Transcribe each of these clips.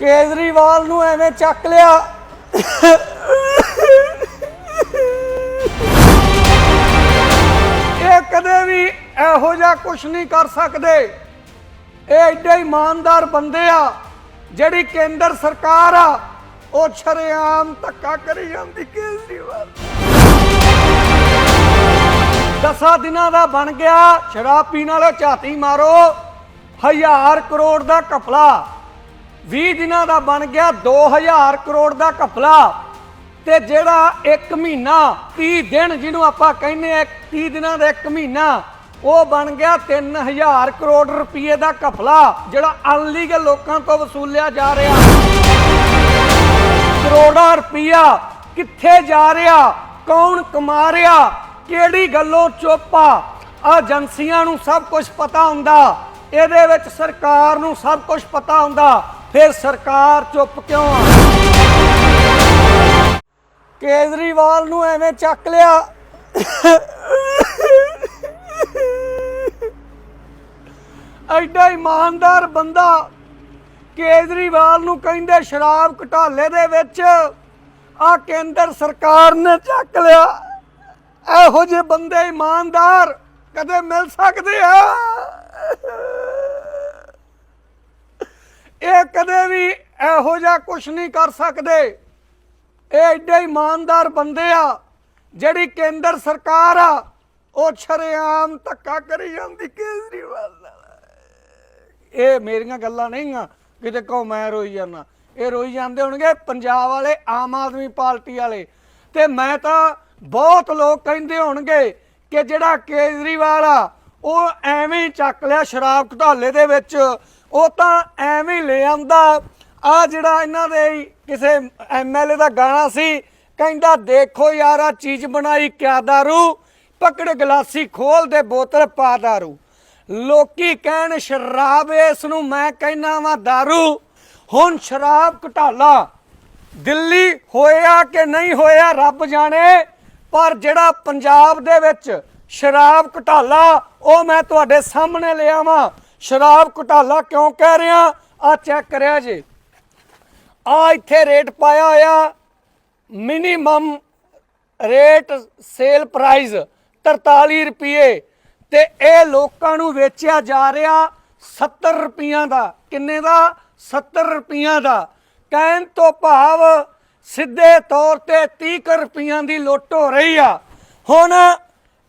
ਕੇਜਰੀਵਾਲ ਨੂੰ ਐਵੇਂ ਚੱਕ ਲਿਆ। ਇਹ ਕਦੇ ਵੀ ਇਹੋ ਜਿਹਾ ਕੁਝ ਨਹੀਂ ਕਰ ਸਕਦੇ। ਇਹ ਐਡੇ ਇਮਾਨਦਾਰ ਬੰਦੇ ਆ, ਜਿਹੜੀ ਕੇਂਦਰ ਸਰਕਾਰ ਆ, ਉਹ ਸ਼ਰੇਆਮ ਧੱਕਾ ਕਰੀ ਜਾਂਦੀ ਕੇਜਰੀਵਾਲ। ਦਸਾਂ ਦਿਨਾਂ ਦਾ ਬਣ ਗਿਆ, ਸ਼ਰਾਬ ਪੀਣ ਵਾਲੇ ਝਾਤੀ ਮਾਰੋ, ਹਜ਼ਾਰ ਕਰੋੜ ਦਾ ਘਪਲਾ। 20 ਦਿਨਾਂ ਦਾ ਬਣ ਗਿਆ 2000 ਕਰੋੜ ਦਾ ਘਪਲਾ। ਤੇ ਜਿਹੜਾ 1 ਮਹੀਨਾ 30 ਦਿਨ ਜਿਹਨੂੰ ਆਪਾਂ ਕਹਿੰਦੇ ਆ 30 ਦਿਨਾਂ ਦਾ 1 ਮਹੀਨਾ, ਉਹ ਬਣ ਗਿਆ 3000 ਕਰੋੜ ਰੁਪਏ ਦਾ ਘਪਲਾ, ਜਿਹੜਾ ਅਨਲੀਗਲ ਲੋਕਾਂ ਤੋਂ ਵਸੂਲਿਆ ਜਾ ਰਿਹਾ। ਕਰੋੜਾਂ ਰੁਪਇਆ ਕਿੱਥੇ ਜਾ ਰਿਹਾ? ਕੌਣ ਕਮਾ ਰਿਹਾ? ਕਿਹੜੀ ਗੱਲੋਂ ਚੋਪਾ ਏਜੰਸੀਆਂ ਨੂੰ ਸਭ ਕੁਝ ਪਤਾ ਹੁੰਦਾ। ਇਹਦੇ ਵਿੱਚ ਸਰਕਾਰ ਨੂੰ ਸਭ ਕੁਝ ਪਤਾ ਹੁੰਦਾ। ਫਿਰ ਸਰਕਾਰ ਚੁੱਪ ਕਿਉਂ ਆ? ਕੇਜਰੀਵਾਲ ਨੂੰ ਐਵੇਂ ਚੱਕ ਲਿਆ। ਐਡਾ ਇਮਾਨਦਾਰ ਬੰਦਾ ਕੇਜਰੀਵਾਲ ਨੂੰ ਕਹਿੰਦੇ ਸ਼ਰਾਬ ਘਟਾਲੇ ਦੇ ਵਿੱਚ ਆ ਕੇਂਦਰ ਸਰਕਾਰ ਨੇ ਚੱਕ ਲਿਆ। ਇਹੋ ਜਿਹੇ ਬੰਦੇ ਇਮਾਨਦਾਰ ਕਦੇ ਮਿਲ ਸਕਦੇ ਆ? ਇਹ ਕਦੇ ਵੀ ਇਹੋ ਜਿਹਾ ਕੁਝ ਨਹੀਂ ਕਰ ਸਕਦੇ। ਇਹ ਐਡੇ ਇਮਾਨਦਾਰ ਬੰਦੇ ਆ, ਜਿਹੜੀ ਕੇਂਦਰ ਸਰਕਾਰ ਆ, ਉਹ ਸ਼ਰੇਆਮ ਧੱਕਾ ਕਰੀ ਜਾਂਦੀ, ਕੇਜਰੀਵਾਲ ਨਾਲ। ਇਹ ਮੇਰੀਆਂ ਗੱਲਾਂ ਨਹੀਂ ਆ ਕਿਤੇ ਕਹੋ ਮੈਂ ਰੋਈ ਜਾਂਦਾ। ਇਹ ਰੋਈ ਜਾਂਦੇ ਹੋਣਗੇ ਪੰਜਾਬ ਵਾਲੇ, ਆਮ ਆਦਮੀ ਪਾਰਟੀ ਵਾਲੇ। ਤੇ ਮੈਂ ਤਾਂ ਬਹੁਤ ਲੋਕ ਕਹਿੰਦੇ ਹੋਣਗੇ ਕਿ ਜਿਹੜਾ ਕੇਜਰੀਵਾਲ ਆ, ਉਹ ਐਵੇਂ ਚੱਕ ਲਿਆ ਸ਼ਰਾਬ ਘੁਟਾਲੇ ਦੇ ਵਿੱਚ ਉਹ ਤਾਂ ਐਵੇਂ ਹੀ ਲੈ ਆਂਦਾ ਆ ਜਿਹੜਾ ਇਹਨਾਂ ਦੇ ਹੀ ਕਿਸੇ ਐਮਐਲਏ ਦਾ ਗਾਣਾ ਸੀ, ਕਹਿੰਦਾ, ਦੇਖੋ ਯਾਰ, ਆ ਚੀਜ਼ ਬਣਾਈ ਕਿਆ ਦਾਰੂ? ਪਕੜ ਗਲਾਸੀ ਖੋਲ ਦੇ, ਬੋਤਲ ਪਾ ਦਾਰੂ। ਲੋਕੀ ਕਹਿਣ, ਸ਼ਰਾਬ ਇਸ ਨੂੰ ਮੈਂ ਕਹਿਣਾ ਵਾ दारू ਹੁਣ ਸ਼ਰਾਬ ਘਟਾਲਾ। ਦਿੱਲੀ ਹੋਇਆ ਕਿ ਨਹੀਂ ਹੋਇਆ, ਰੱਬ ਜਾਣੇ। ਪਰ ਜਿਹੜਾ ਪੰਜਾਬ ਦੇ ਵਿੱਚ ਸ਼ਰਾਬ ਘਟਾਲਾ, ਉਹ ਮੈਂ ਤੁਹਾਡੇ ਸਾਹਮਣੇ ਲਿਆ ਵਾਂ ਸ਼ਰਾਬ ਘੁਟਾਲਾ ਕਿਉਂ ਕਹਿ ਰਿਹਾ? ਆ ਚੈੱਕ ਕਰਿਆ ਜੇ। ਆ ਇੱਥੇ ਰੇਟ ਪਾਇਆ ਹੋਇਆ। ਮਿਨੀਮਮ ਰੇਟ ਸੇਲ ਪ੍ਰਾਈਸ 43 ਰੁਪਏ। ਤੇ ਇਹ ਲੋਕਾਂ ਨੂੰ ਵੇਚਿਆ ਜਾ ਰਿਹਾ 70 ਰੁਪਈਆਂ ਦਾ। ਕਿੰਨੇ ਦਾ? 70 ਰੁਪਈਆਂ ਦਾ। ਕਹਿਣ ਤੋਂ ਭਾਵ ਸਿੱਧੇ ਤੌਰ ਤੇ 30 ਕੁ ਰੁਪਈਆਂ ਦੀ ਲੁੱਟ ਹੋ ਰਹੀ ਆ। ਹੁਣ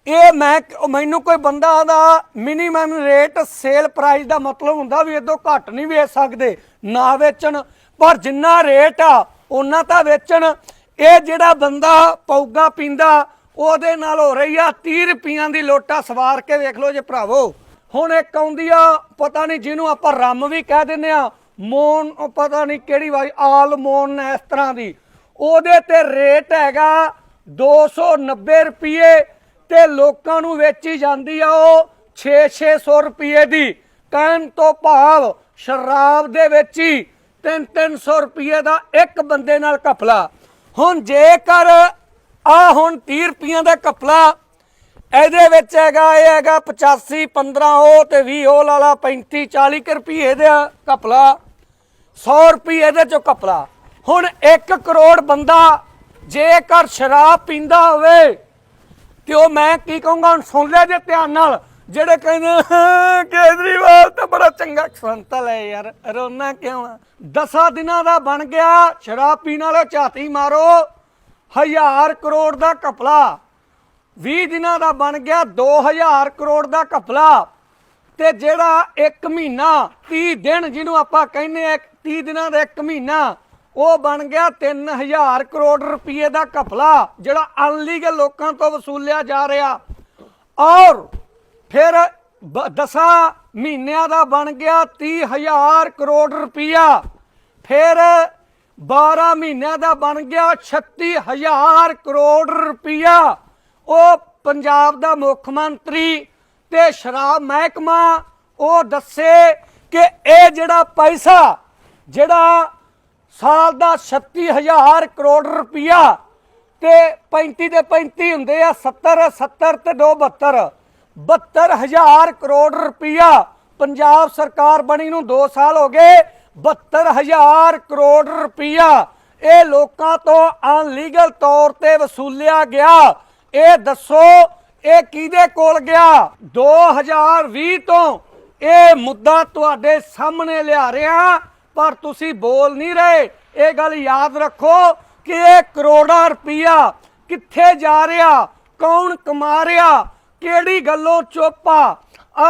ਇਹ ਮੈਂ ਮੈਨੂੰ ਕੋਈ ਬੰਦਾ ਦਾ ਮਿਨੀਮਮ ਰੇਟ ਸੇਲ ਪ੍ਰਾਈਸ ਦਾ ਮਤਲਬ ਹੁੰਦਾ ਵੀ ਇਦੋਂ ਘੱਟ ਨਹੀਂ ਵੇਚ ਸਕਦੇ, ਨਾ ਵੇਚਣ। ਪਰ ਜਿੰਨਾ ਰੇਟ ਆ ਉਹਨਾਂ ਤਾਂ ਵੇਚਣ। ਇਹ ਜਿਹੜਾ ਬੰਦਾ ਪੌਗਾ ਪੀਂਦਾ, ਉਹਦੇ ਨਾਲ ਹੋ ਰਹੀ ਆ 30 ਰੁਪਈਆਂ ਦੀ ਲੋਟਾ ਸਵਾਰ ਕੇ ਵੇਖ ਲਓ ਜੇ ਭਰਾਵੋ। ਹੁਣ ਇੱਕ ਆਉਂਦੀ ਆ, ਪਤਾ ਨਹੀਂ ਜਿਹਨੂੰ ਆਪਾਂ ਰੰਮ ਵੀ ਕਹਿ ਦਿੰਦੇ ਆ ਮੋਨ ਪਤਾ ਨਹੀਂ ਕਿਹੜੀ ਵਾਰੀ, ਆਲ ਮੋਨ ਇਸ ਤਰ੍ਹਾਂ ਦੀ। ਉਹਦੇ ਤੇ ਰੇਟ ਹੈਗਾ 290 ਰੁਪਏ ਤੇ ਲੋਕਾਂ ਨੂੰ ਵੇਚੀ ਜਾਂਦੀ ਆ ਉਹ 6-600 ਰੁਪਏ ਦੀ। ਕਹਿਣ ਤੋਂ ਭਾਵ ਸ਼ਰਾਬ ਦੇ ਵਿੱਚ ਹੀ 3-300 ਰੁਪਏ ਦਾ ਇੱਕ ਬੰਦੇ ਨਾਲ ਘਪਲਾ। ਹੁਣ ਜੇਕਰ ਆ ਹੁਣ 30 ਰੁਪਈਆਂ ਦਾ ਕਪਲਾ ਇਹਦੇ ਵਿੱਚ ਹੈਗਾ, ਇਹ ਹੈਗਾ 85 15 ਉਹ ਤੇ 20 ਉਹ ਲਾਲਾ 35 40 ਕੁ ਰੁਪਏ ਦਾ ਕਪਲਾ 100 ਰੁਪਏ ਇਹਦੇ ਚੋਂ ਕਪਲਾ ਹੁਣ 1 ਕਰੋੜ ਬੰਦਾ ਜੇਕਰ ਸ਼ਰਾਬ ਪੀਂਦਾ ਹੋਵੇ ਤੇ ਉਹ ਮੈਂ ਕੀ ਕਹੂੰਗਾ? ਹੁਣ ਸੁਣ ਲੈ ਜੇ ਧਿਆਨ ਨਾਲ। ਜਿਹੜੇ ਕਹਿੰਦੇ ਕੇਜਰੀਵਾਲ ਤਾਂ ਬੜਾ ਚੰਗਾ ਸੰਤਲ ਹੈ ਯਾਰ ਰੋਣਾ ਕਿਉਂ ਆ? ਦਸਾਂ ਦਿਨਾਂ ਦਾ ਬਣ ਗਿਆ, ਸ਼ਰਾਬ ਪੀਣ ਵਾਲੇ ਝਾਤੀ ਮਾਰੋ, ਹਜ਼ਾਰ ਕਰੋੜ ਦਾ ਘਪਲਾ। 20 ਦਿਨਾਂ ਦਾ ਬਣ ਗਿਆ 2000 ਕਰੋੜ ਦਾ ਘਪਲਾ। ਤੇ ਜਿਹੜਾ 1 ਮਹੀਨਾ 30 ਦਿਨ ਜਿਹਨੂੰ ਆਪਾਂ ਕਹਿੰਦੇ ਆ 30 ਦਿਨਾਂ ਦਾ 1 ਮਹੀਨਾ ਉਹ ਬਣ ਗਿਆ 3000 ਕਰੋੜ ਰੁਪਏ ਦਾ ਘਪਲਾ, ਜਿਹੜਾ ਅਨਲੀਗਲ ਲੋਕਾਂ ਤੋਂ ਵਸੂਲਿਆ ਜਾ ਰਿਹਾ। ਔਰ ਫਿਰ ਬ- ਦਸਾਂ ਮਹੀਨਿਆਂ ਦਾ ਬਣ ਗਿਆ 30000 ਕਰੋੜ ਰੁਪਇਆ। ਫਿਰ 12 ਮਹੀਨਿਆਂ ਦਾ ਬਣ ਗਿਆ 36000 ਕਰੋੜ ਰੁਪਇਆ। ਉਹ ਪੰਜਾਬ ਦਾ ਮੁੱਖ ਮੰਤਰੀ ਤੇ ਸ਼ਰਾਬ ਮਹਿਕਮਾ, ਉਹ ਦੱਸੇ ਕਿ ਇਹ ਜਿਹੜਾ ਪੈਸਾ, ਜਿਹੜਾ ਸਾਲ ਦਾ 36000 ਕਰੋੜ ਰੁਪਇਆ ਤੇ 35 ਦੇ 35 ਹੁੰਦੇ ਆ 70 70 ਤੇ 2 72 72000 ਕਰੋੜ ਰੁਪਇਆ ਪੰਜਾਬ ਸਰਕਾਰ ਬਣੀ ਨੂੰ 2 ਸਾਲ ਹੋ ਗਏ 72000 ਕਰੋੜ ਰੁਪਈਆ ਇਹ ਲੋਕਾਂ ਤੋਂ ਅਨਲੀਗਲ ਤੌਰ ਤੇ ਵਸੂਲਿਆ ਗਿਆ। ਇਹ ਦੱਸੋ, ਇਹ ਕਿਹਦੇ ਕੋਲ ਗਿਆ? 2020 ਤੋਂ ਇਹ ਮੁੱਦਾ ਤੁਹਾਡੇ ਸਾਹਮਣੇ ਲਿਆ ਰਿਹਾ। ਪਰ ਤੁਸੀਂ ਬੋਲ ਨਹੀਂ ਰਹੇ। ਇਹ ਗੱਲ ਯਾਦ ਰੱਖੋ ਕਿ ਇਹ ਕਰੋੜਾਂ ਰੁਪਈਆ ਕਿੱਥੇ ਜਾ ਰਿਹਾ, ਕੌਣ ਕਮਾ ਰਿਹਾ, ਕਿਹੜੀ ਗੱਲੋਂ ਚੁੱਪ ਆ।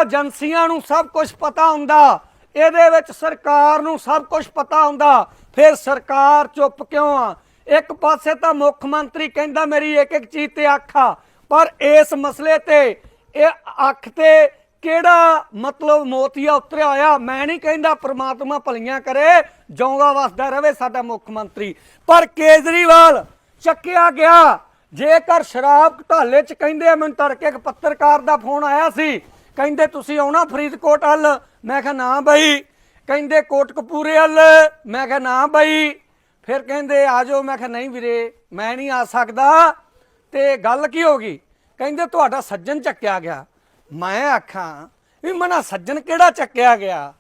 ਏਜੰਸੀਆਂ ਨੂੰ ਸਭ ਕੁਝ ਪਤਾ ਹੁੰਦਾ, ਇਹਦੇ ਵਿੱਚ ਸਰਕਾਰ ਨੂੰ ਸਭ ਕੁਝ ਪਤਾ ਹੁੰਦਾ। ਫਿਰ ਸਰਕਾਰ ਚੁੱਪ ਕਿਉਂ ਆ? ਇੱਕ ਪਾਸੇ ਤਾਂ ਮੁੱਖ ਮੰਤਰੀ ਕਹਿੰਦਾ ਮੇਰੀ ਇੱਕ ਇੱਕ ਚੀਜ਼ ਤੇ ਅੱਖ ਆ, ਪਰ ਇਸ ਮਸਲੇ ਤੇ ਇਹ ਅੱਖ ਤੇ ਕਿਹੜਾ ਮਤਲਬ ਮੋਤੀਆ ਉਤਰਿਆ ਹੋਇਆ ਮੈਂ ਨਹੀਂ ਕਹਿੰਦਾ ਪ੍ਰਮਾਤਮਾ ਭਲੀਆਂ ਕਰੇ, ਜਿਉਂਦਾ ਵਸਦਾ ਰਵੇ ਸਾਡਾ ਮੁੱਖ ਮੰਤਰੀ। ਪਰ ਕੇਜਰੀਵਾਲ ਚੱਕਿਆ ਗਿਆ। ਜੇਕਰ ਸ਼ਰਾਬ ਘਟਾਲੇ ਚ ਕਹਿੰਦੇ ਮੈਨੂੰ ਤੜਕੇ ਇੱਕ ਪੱਤਰਕਾਰ ਦਾ ਫੋਨ ਆਇਆ ਸੀ। ਕਹਿੰਦੇ, ਤੁਸੀਂ ਆਉਣਾ ਫਰੀਦਕੋਟ ਵੱਲ ਮੈਂ ਕਿਹਾ, ਨਾ ਬਈ। ਕਹਿੰਦੇ, ਕੋਟਕਪੂਰੇ ਵੱਲ ਮੈਂ ਕਿਹਾ, ਨਾ ਬਈ। ਫਿਰ ਕਹਿੰਦੇ, ਆ ਜਾਓ। ਮੈਂ ਕਿਹਾ, ਨਹੀਂ ਵੀਰੇ, ਮੈਂ ਨਹੀਂ ਆ ਸਕਦਾ। ਤੇ ਗੱਲ ਕੀ ਹੋ ਗਈ? ਕਹਿੰਦੇ, ਤੁਹਾਡਾ ਸੱਜਣ ਚੱਕਿਆ ਗਿਆ। ਮੈਂ ਆਖਾਂ ਵੀ ਮਨਾ ਸੱਜਣ ਕਿਹੜਾ ਚੱਕਿਆ ਗਿਆ?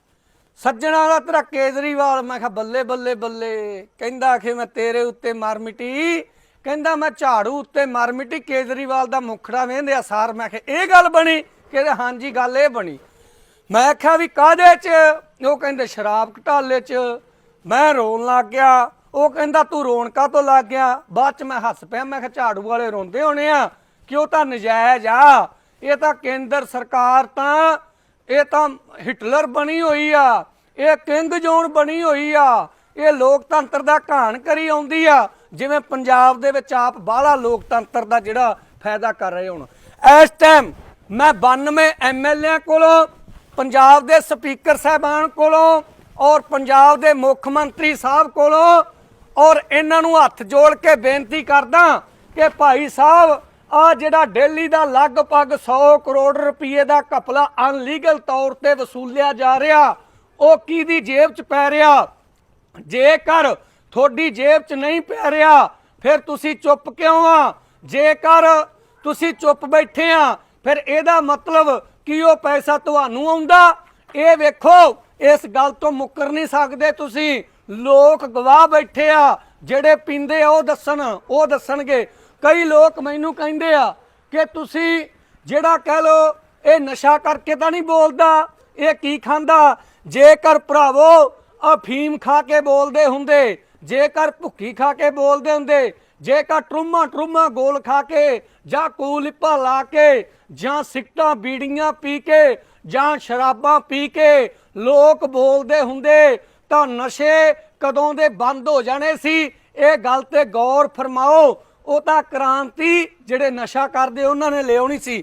ਸੱਜਣਾ ਦਾ ਤੇਰਾ ਕੇਜਰੀਵਾਲ, ਮੈਂ ਕਿਹਾ ਬੱਲੇ ਬੱਲੇ ਬੱਲੇ। ਕਹਿੰਦਾ ਕਿ ਮੈਂ ਤੇਰੇ ਉੱਤੇ ਮਰ ਮਿਟੀ। ਕਹਿੰਦਾ ਮੈਂ ਝਾੜੂ ਉੱਤੇ ਮਰ ਮਿਟੀ, ਕੇਜਰੀਵਾਲ ਦਾ ਮੁਖੜਾ ਵੇਂਦੇ ਆ ਸਾਰ। ਮੈਂ ਕਿਹਾ ਇਹ ਗੱਲ ਬਣੀ? ਕਹਿੰਦੇ ਹਾਂਜੀ, ਗੱਲ ਇਹ ਬਣੀ। ਮੈਂ ਆਖਿਆ ਵੀ ਕਾਹਦੇ ਚ? ਉਹ ਕਹਿੰਦੇ ਸ਼ਰਾਬ ਘਟਾਲੇ ਚ। ਮੈਂ ਰੋਣ ਲੱਗ ਗਿਆ। ਉਹ ਕਹਿੰਦਾ ਤੂੰ ਰੋਣ ਕਾ ਤੋਂ ਲੱਗ ਗਿਆ? ਬਾਅਦ ਚ ਮੈਂ ਹੱਸ ਪਿਆ। ਮੈਂ ਕਿਹਾ ਝਾੜੂ ਵਾਲੇ ਰੋਂਦੇ ਹੋਣੇ ਆ। ਕਿ ਉਹ ਤਾਂ ਨਜਾਇਜ਼ ਆ? ਇਹ ਤਾਂ ਕੇਂਦਰ ਸਰਕਾਰ ਤਾਂ, ਇਹ ਤਾਂ ਹਿਟਲਰ ਬਣੀ ਹੋਈ ਆ, ਇਹ ਕਿੰਗ ਜੋਨ ਬਣੀ ਹੋਈ ਆ, ਇਹ ਲੋਕਤੰਤਰ ਦਾ ਘਾਣ ਕਰੀ ਆਉਂਦੀ ਆ, ਜਿਵੇਂ ਪੰਜਾਬ ਦੇ ਵਿੱਚ ਆਪ ਬਾਹਲਾ ਲੋਕਤੰਤਰ ਦਾ ਜਿਹੜਾ ਫਾਇਦਾ ਕਰ ਰਹੇ ਹੁਣ। ਇਸ ਟਾਈਮ ਮੈਂ 92 ਐਮਐਲਏ ਕੋਲੋਂ, ਪੰਜਾਬ ਦੇ ਸਪੀਕਰ ਸਾਹਿਬਾਨ ਕੋਲੋਂ ਔਰ ਪੰਜਾਬ ਦੇ ਮੁੱਖ ਮੰਤਰੀ ਸਾਹਿਬ ਕੋਲੋਂ ਔਰ ਇਹਨਾਂ ਨੂੰ ਹੱਥ ਜੋੜ ਕੇ ਬੇਨਤੀ ਕਰਦਾ ਕਿ ਭਾਈ ਸਾਹਿਬ ਆ ਜਿਹੜਾ ਦਿੱਲੀ ਦਾ ਲਗਭਗ 100 ਕਰੋੜ ਰੁਪਏ ਦਾ ਘਪਲਾ ਅਨਲੀਗਲ ਤੌਰ ਤੇ ਵਸੂਲਿਆ ਜਾ ਰਿਹਾ, ਉਹ ਕਿਹਦੀ ਜੇਬ 'ਚ ਪੈ ਰਿਹਾ? ਜੇਕਰ ਤੁਹਾਡੀ ਜੇਬ 'ਚ ਨਹੀਂ ਪੈ ਰਿਹਾ, ਫਿਰ ਤੁਸੀਂ ਚੁੱਪ ਕਿਉਂ ਆ? ਜੇਕਰ ਤੁਸੀਂ ਚੁੱਪ ਬੈਠੇ ਆ, ਫਿਰ ਇਹਦਾ ਮਤਲਬ ਕਿ ਉਹ ਪੈਸਾ ਤੁਹਾਨੂੰ ਆਉਂਦਾ? ਇਹ ਵੇਖੋ, ਇਸ ਗੱਲ ਤੋਂ ਮੁੱਕਰ ਨਹੀਂ ਸਕਦੇ ਤੁਸੀਂ। ਲੋਕ ਗਵਾਹ ਬੈਠੇ ਆ, ਜਿਹੜੇ ਪੀਂਦੇ ਆ, ਉਹ ਦੱਸਣ, ਉਹ ਦੱਸਣਗੇ। ਕਈ ਲੋਕ ਮੈਨੂੰ ਕਹਿੰਦੇ ਆ ਕਿ ਤੁਸੀਂ ਜਿਹੜਾ ਕਹਿ ਲੋ ਇਹ ਨਸ਼ਾ ਕਰਕੇ ਤਾਂ ਨਹੀਂ ਬੋਲਦਾ, ਇਹ ਕੀ ਖਾਂਦਾ? ਜੇਕਰ ਭਰਾਵੋ, ਅਫੀਮ ਖਾ ਕੇ ਬੋਲਦੇ ਹੁੰਦੇ, ਜੇਕਰ ਭੁੱਕੀ ਖਾ ਕੇ ਬੋਲਦੇ ਹੁੰਦੇ, ਜੇਕਰ ਟਰੂਮਾ ਟਰੂਮਾ ਗੋਲ ਖਾ ਕੇ ਜਾਂ ਕੂਲਿਪਾ ਲਾ ਕੇ ਜਾਂ ਸਿੱਟਾਂ ਬੀੜੀਆਂ ਪੀ ਕੇ ਜਾਂ ਸ਼ਰਾਬਾਂ ਪੀ ਕੇ ਲੋਕ ਬੋਲਦੇ ਹੁੰਦੇ, ਤਾਂ ਨਸ਼ੇ ਕਦੋਂ ਦੇ ਬੰਦ ਹੋ ਜਾਣੇ ਸੀ? ਇਹ ਗੱਲ ਤੇ ਗੌਰ ਫਰਮਾਓ। ਉਹ ਤਾਂ ਕ੍ਰਾਂਤੀ ਜਿਹੜੇ ਨਸ਼ਾ ਕਰਦੇ ਉਹਨਾਂ ਨੇ ਲਿਆਉਣੀ ਸੀ।